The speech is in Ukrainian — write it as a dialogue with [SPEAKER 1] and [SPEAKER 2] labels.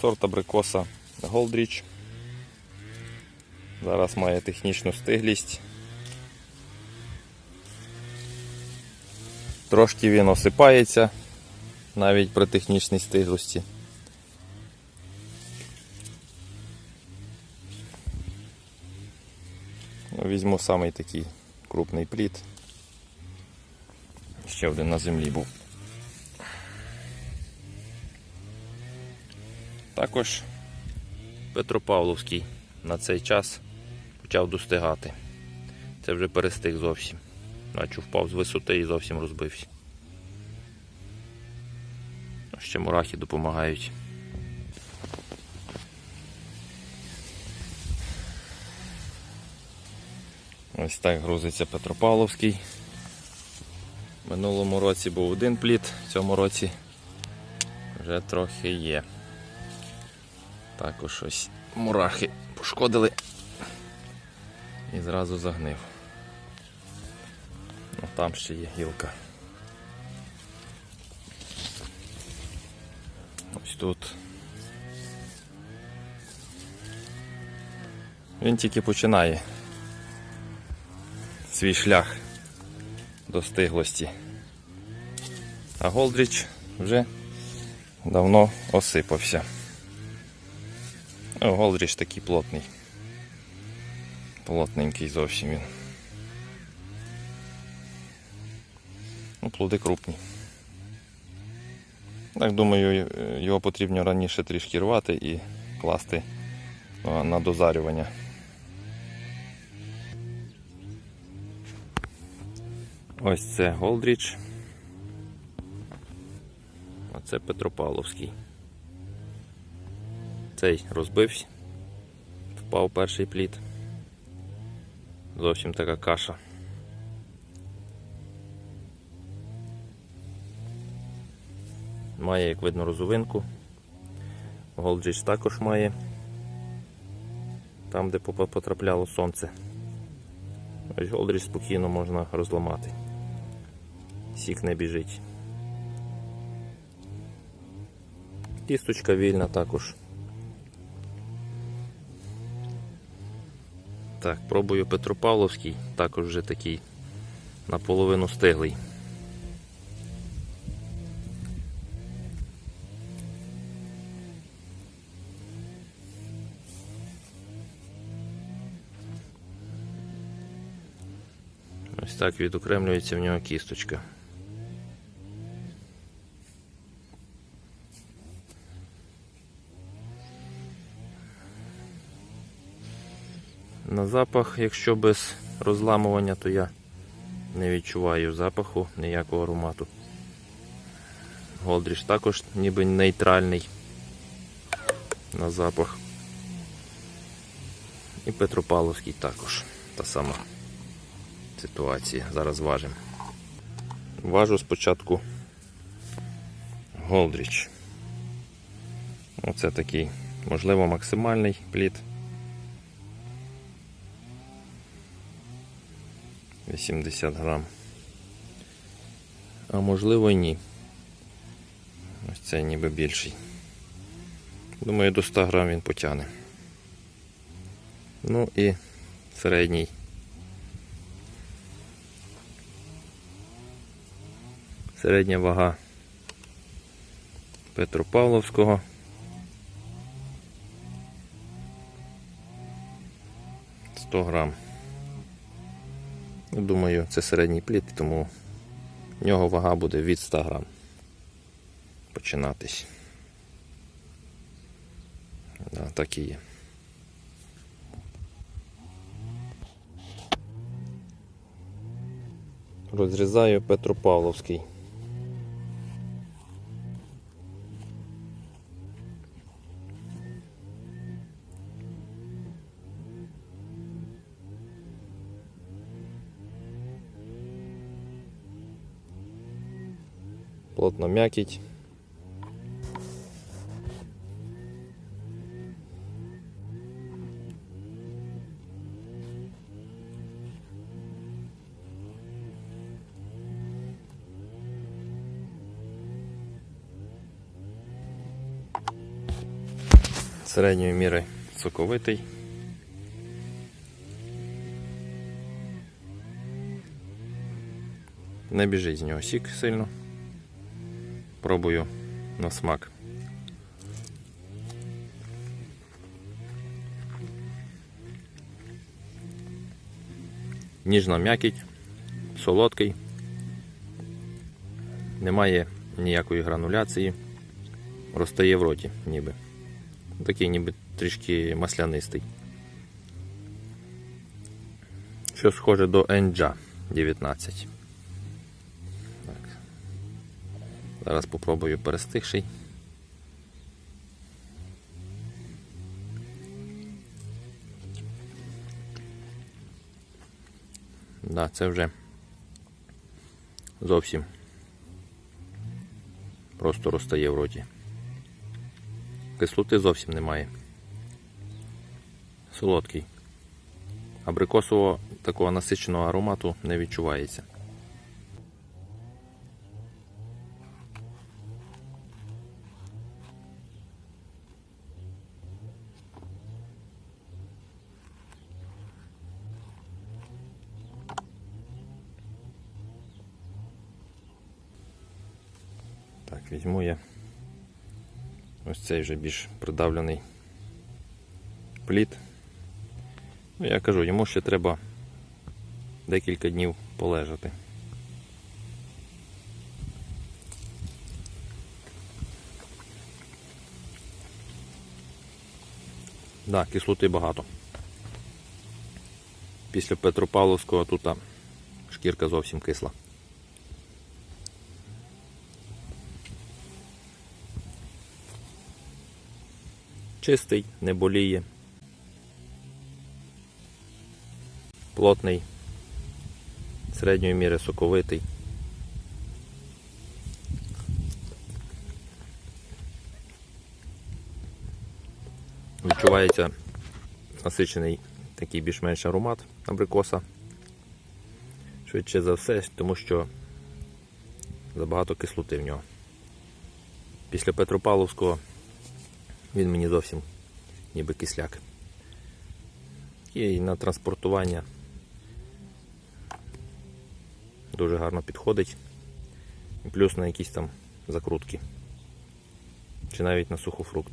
[SPEAKER 1] Сорт абрикоса Голдріч. Зараз має технічну стиглість. Трошки він осипається навіть при технічній стиглості. Ну, Візьму самий такий крупний плід. Ще один на землі був. Також Петропавловський на цей час почав достигати. Це вже перестиг зовсім. Наче впав з висоти і зовсім розбився. Ще мурахи допомагають. Ось так грузиться Петропавловський. Минулому році був один плід, в цьому році вже трохи є. Також ось мурахи пошкодили і зразу загнив. Ну, там ще є гілка. Ось тут. Він тільки починає свій шлях до стиглості. А Голдріч вже давно осипався. О, Голдріч такий плотний. Плотненький зовсім він. Ну, плоди крупні. Так думаю, його потрібно раніше трішки рвати і класти на дозарювання. Ось це Голдріч. А це Петропавловський. Цей розбився, впав перший плід. Зовсім така каша. Має, як видно, розовинку. Голдріч також має. Там, де потрапляло сонце. Ось Голдріч спокійно можна розламати. Сік не біжить. Кісточка вільна також. Так, пробую Петропавловський, також вже такий наполовину стиглий. Ось так відокремлюється в нього кісточка. На запах, якщо без розламування, то я не відчуваю запаху ніякого аромату. Голдріш також ніби нейтральний на запах. І Петропавловський також та сама ситуація. Зараз важимо. Важу спочатку Голдріч. Оце такий, можливо, максимальний плід. 80 грам. А можливо і ні. Ось цей ніби більший. Думаю, до 100 грам він потягне. Ну і середній. Середня вага Петропавловського. Сто грам. Ну, Думаю, це середній плід, тому в нього вага буде від 100 грам починатись. Да, так і є. Розрізаю Петропавловський. Плотно м'якіть. Середньої міри соковитий. Не біжить з нього сік сильно. Пробую на смак. Ніжна м'якіть, солодкий. Немає ніякої грануляції. Розтає в роті, ніби. Такий ніби трішки маслянистий. Що схоже до Енджа 19. Так. Зараз попробую перестигший. Да, це вже зовсім просто розтає в роті. Кислоти зовсім немає. Солодкий. Абрикосового такого насиченого аромату не відчувається. Так, візьму я ось цей вже більш придавлений плід. Ну, я кажу, йому ще треба декілька днів полежати. Да, кислоти багато. Після Петропавловського тут шкірка зовсім кисла. Чистий, не боліє. Плотний, середньої міри соковитий. Відчувається насичений такий більш-менш аромат абрикоса. Швидше за все, тому що забагато кислоти в нього. Після Петропавловського він мені зовсім ніби кисляк. І на транспортування дуже гарно підходить. Плюс на якісь там закрутки. Чи навіть на сухофрукт.